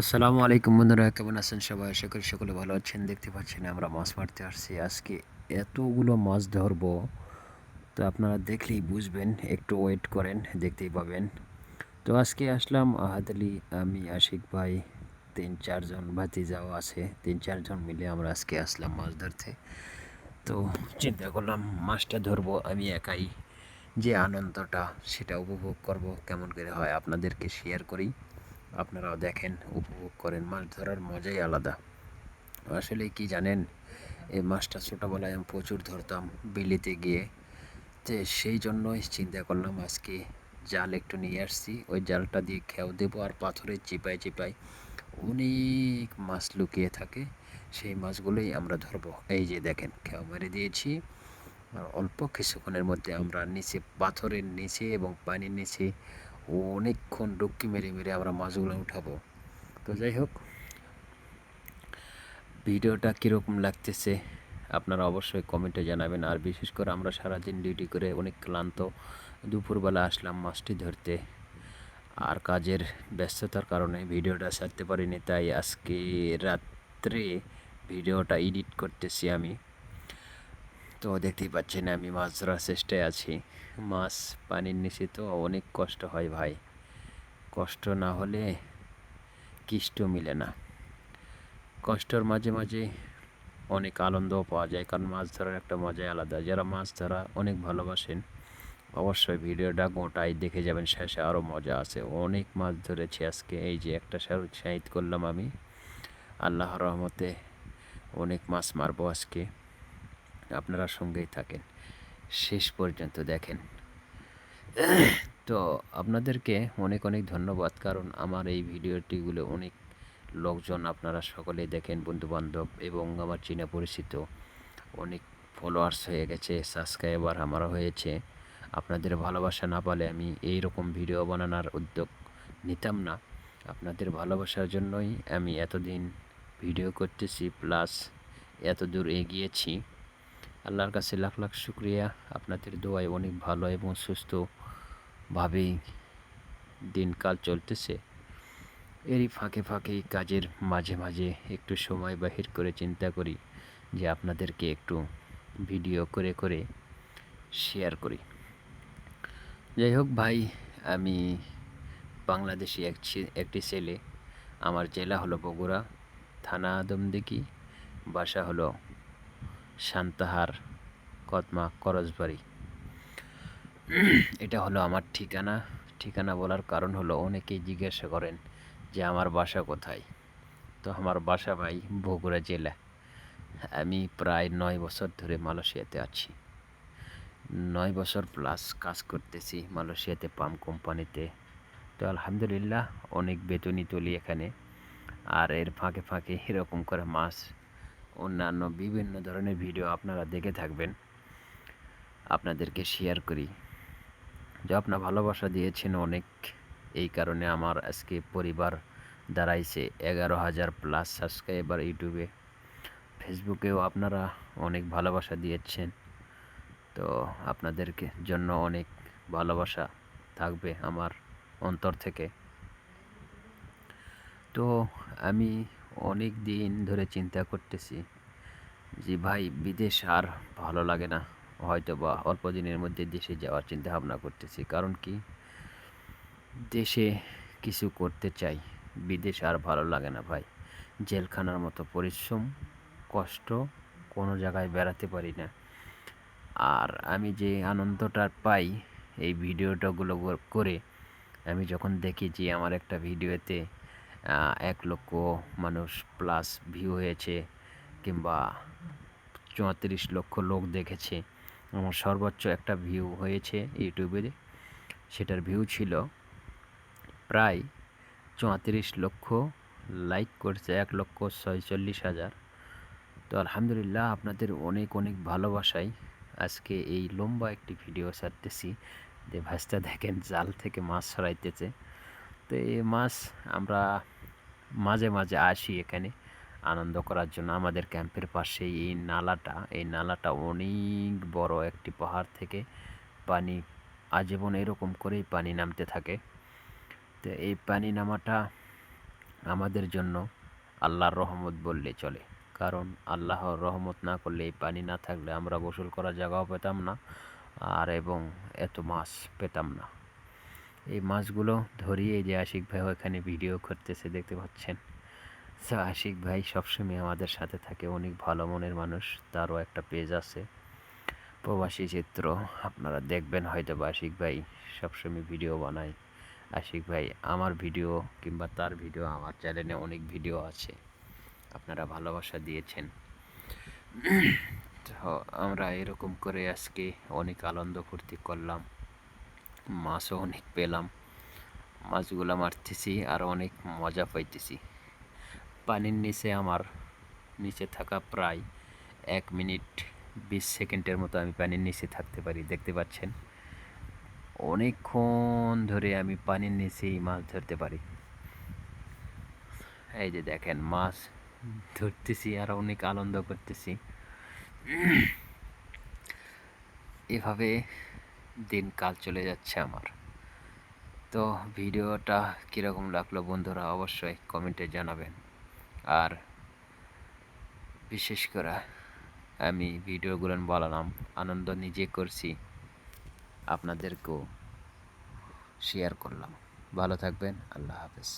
আসসালামু আলাইকুম বন্ধুরা, কেমন আছেন সবাই? আশা করি সকলে ভালো আছেন। দেখতে পাচ্ছেন আমরা মাছ মারতে আসছি। আজকে এতগুলো মাছ ধরবো, তো আপনারা দেখলেই বুঝবেন। একটু ওয়েট করেন, দেখতেই পাবেন। তো আজকে আসলাম আহাদালি আমি, আশিক ভাই, তিন, চারজন ভাতিজাও আছে। তিন, চারজন মিলে আমরা আজকে আসলাম মাছ ধরতে। তো চিন্তা করলাম মাছটা ধরবো, আমি একাই। যে আনন্দটা, সেটা উপভোগ করব। কেমন করে হয় আপনাদেরকে শেয়ার করি। আপনারাও দেখেন, উপভোগ করেন, মাছ ধরার মজাই আলাদা। আসলে কি জানেন, এই মাছটা ছোটোবেলায় আমি প্রচুর ধরতাম বিলিতে গিয়ে। তো সেই জন্যই চিন্তা করলাম আজকে জাল একটু নিয়ে আসছি, ওই জালটা দিয়ে খেয়াও দেবো আর পাথরের চিপাই চিপাই অনেক মাছ লুকিয়ে থাকে, সেই মাছগুলোই আমরা ধরবো। এই যে দেখেন খেয়াও মেরে দিয়েছি। আর অল্প কিছুক্ষণের মধ্যে আমরা নিচে, পাথরের নিচে এবং পানির নিচে অনেকক্ষণ ডুবকি মেরে মেরে আমরা মাছগুলো উঠাবো। তো যাই হোক, ভিডিওটা কীরকম লাগতেছে আপনারা অবশ্যই কমেন্টে জানাবেন। আর বিশেষ করে আমরা সারাদিন ডিউটি করে অনেক ক্লান্ত, দুপুরবেলা আসলাম মাছটি ধরতে। আর কাজের ব্যস্ততার কারণে ভিডিওটা ছাড়তে পারিনি, তাই আজকে রাত্রে ভিডিওটা এডিট করতেছি আমি। তো দেখতেই পাচ্ছেন আমি মাছ ধরার চেষ্টায় আছি। মাছ পানির নিচে তো অনেক কষ্ট হয় ভাই। কষ্ট না হলে কিষ্ট মিলে না। কষ্টর মাঝে মাঝে অনেক আনন্দও পাওয়া যায়, কারণ মাছ ধরার একটা মজাই আলাদা। যারা মাছ ধরা অনেক ভালোবাসেন, অবশ্যই ভিডিওটা গোটাই দেখে যাবেন, শেষে আরও মজা আছে। অনেক মাছ ধরেছি আজকে, এই যে একটা শাহিদ করলাম আমি। আল্লাহর রহমতে অনেক মাছ মারবো আজকে। আপনারা সঙ্গেই থাকেন। শেষ পর্যন্ত দেখেন। তো আপনাদেরকে অনেক অনেক ধন্যবাদ, কারণ আমার এই ভিডিওটিগুলো অনেক লোকজন আপনারা সকলেই দেখেন, বন্ধুবান্ধব, এবং আমার চীনা পরিচিত। অনেক ফলোয়ার্স হয়ে গেছে সাবস্ক্রাইবার আমারও হয়েছে। আপনাদের ভালোবাসা না পালে আমি এই রকম ভিডিও বানানোর উদ্যোগ নিতাম না। আপনাদের ভালোবাসার জন্যই আমি এতদিন ভিডিও করতেছি প্লাস এত দূর এগিয়েছি। আল্লাহর কাছে লাখ লাখ শুক্রিয়া। আপনাদের দোয়ায় অনেক ভালো এবং সুস্থভাবেই দিনকাল চলতেছে। এরই ফাঁকে ফাঁকে কাজের মাঝে মাঝে একটু সময় বাহির করে চিন্তা করি যে আপনাদেরকে একটু ভিডিও করে করে শেয়ার করি। যাই হোক ভাই, আমি বাংলাদেশি এক একটি ছেলে। আমার জেলা হলো বগুড়া, থানা আদমদিঘি, বাসা হলো শান্তাহার, কদমা, করজবাড়ি। এটা হলো আমার ঠিকানা। ঠিকানা বলার কারণ হলো অনেকেই জিজ্ঞাসা করেন যে আমার বাসা কোথায়? তো আমার বাসা ভাই বগুড়া জেলা। আমি প্রায় নয় বছর ধরে মালয়েশিয়াতে আছি। নয় বছর প্লাস কাজ করতেছি মালয়েশিয়াতে পাম্প কোম্পানিতে। তো আলহামদুলিল্লাহ অনেক বেতনই তুলি এখানে। আর এর ফাঁকে ফাঁকে এরকম করে মাছ অন্যান্য বিভিন্ন ধরনের ভিডিও আপনারা দেখে থাকবেন। আপনাদেরকে শেয়ার করি। যে আপনার ভালোবাসা দিয়েছেন অনেক। এই কারণে আমার আজকে পরিবার দাঁড়াইছে এগারো হাজার প্লাস সাবস্ক্রাইবার ইউটিউবে ফেসবুকেও আপনারা অনেক ভালোবাসা দিয়েছেন। তো আপনাদেরকে জন্য অনেক ভালোবাসা থাকবে আমার অন্তর থেকে। তো আমি অনেক দিন ধরে চিন্তা করতেছি যে ভাই, বিদেশ আর ভালো লাগে না। হয়তো বা অল্প দিনের মধ্যে দেশে যাওয়ার চিন্তা ভাবনা করতেছি। কারণ কি? দেশে কিছু করতে চাই, বিদেশ আর ভালো লাগে না ভাই। জেলখানার মতো পরিশ্রম, কষ্ট কোনো জায়গায় বেড়াতে পারি না। আর আমি যে আনন্দটা পাই এই ভিডিওটাগুলো করে, আমি যখন দেখি যে আমার একটা ভিডিওতে এক লক্ষ মানুষ প্লাস ভিউ হয়েছে কিংবা চৌত্রিশ লক্ষ লোক দেখেছে। আমার সর্বোচ্চ একটা ভিউ হয়েছে ইউটিউবে সেটার ভিউ ছিল প্রায় চৌত্রিশ লক্ষ লাইক করছে, এক লক্ষ ছয়চল্লিশ হাজার। তো আলহামদুলিল্লাহ আপনাদের অনেক অনেক ভালোবাসাই। আজকে এই লম্বা একটি ভিডিও ছাড়তেছি। যে ভাসটা দেখেন, জাল থেকে মাছ সরাইতেছে। তো এই মাছ আমরা মাঝে মাঝে আসি এখানে আনন্দ করার জন্য। আমাদের ক্যাম্পের পাশে এই নালাটা এই নালাটা অনেক বড় একটি পাহাড় থেকে পানি, আজীবন এরকম করেই পানি নামতে থাকে। তো এই পানি নামাটা আমাদের জন্য আল্লাহর রহমত বললে চলে। কারণ আল্লাহর রহমত না করলে এই পানি না থাকলে আমরা গোসল করার জায়গাও পেতাম না, আর এবং এত মাছ পেতাম না। এই মাছগুলো ধরিয়ে যে আশিক ভাই ওখানে ভিডিও করতেছে, দেখতে পাচ্ছেন? তো আশিক ভাই সবসময় আমাদের সাথে থাকে অনেক ভালো মনের মানুষ, তারও একটা পেজ আছে। প্রবাসী চিত্র, আপনারা দেখবেন হয়তো বা আশিক ভাই সবসময় ভিডিও বানায়। আশিক ভাই, আমার ভিডিও কিংবা তার ভিডিও আমার চ্যানেলে অনেক ভিডিও আছে। আপনারা ভালোবাসা দিয়েছেন। তো আমরা এরকম করে আজকে অনেক আনন্দ ফুর্তি করলাম। মাছও অনেক পেলাম। মাছগুলো মারতেছি, আর অনেক মজা পাইতেছি। পানির নিচে আমার, নিচে থাকা প্রায় এক মিনিট বিশ সেকেন্ডের মতো আমি পানির নিচে থাকতে পারি, দেখতে পাচ্ছেন? অনেকক্ষণ ধরে আমি পানির নিচেই মাছ ধরতে পারি। এই যে দেখেন, মাছ ধরতেছি, আর অনেক আনন্দ করতেছি। এভাবে দিন কাল চলে যাচ্ছে আমার। তো ভিডিওটা কীরকম লাগল বন্ধুরা অবশ্যই কমেন্টে জানাবেন। আর বিশেষ করে আমি ভিডিওগুলো বলালাম আনন্দ নিজে করছি, আপনাদেরকেও শেয়ার করলাম। ভালো থাকবেন, আল্লাহ হাফেজ।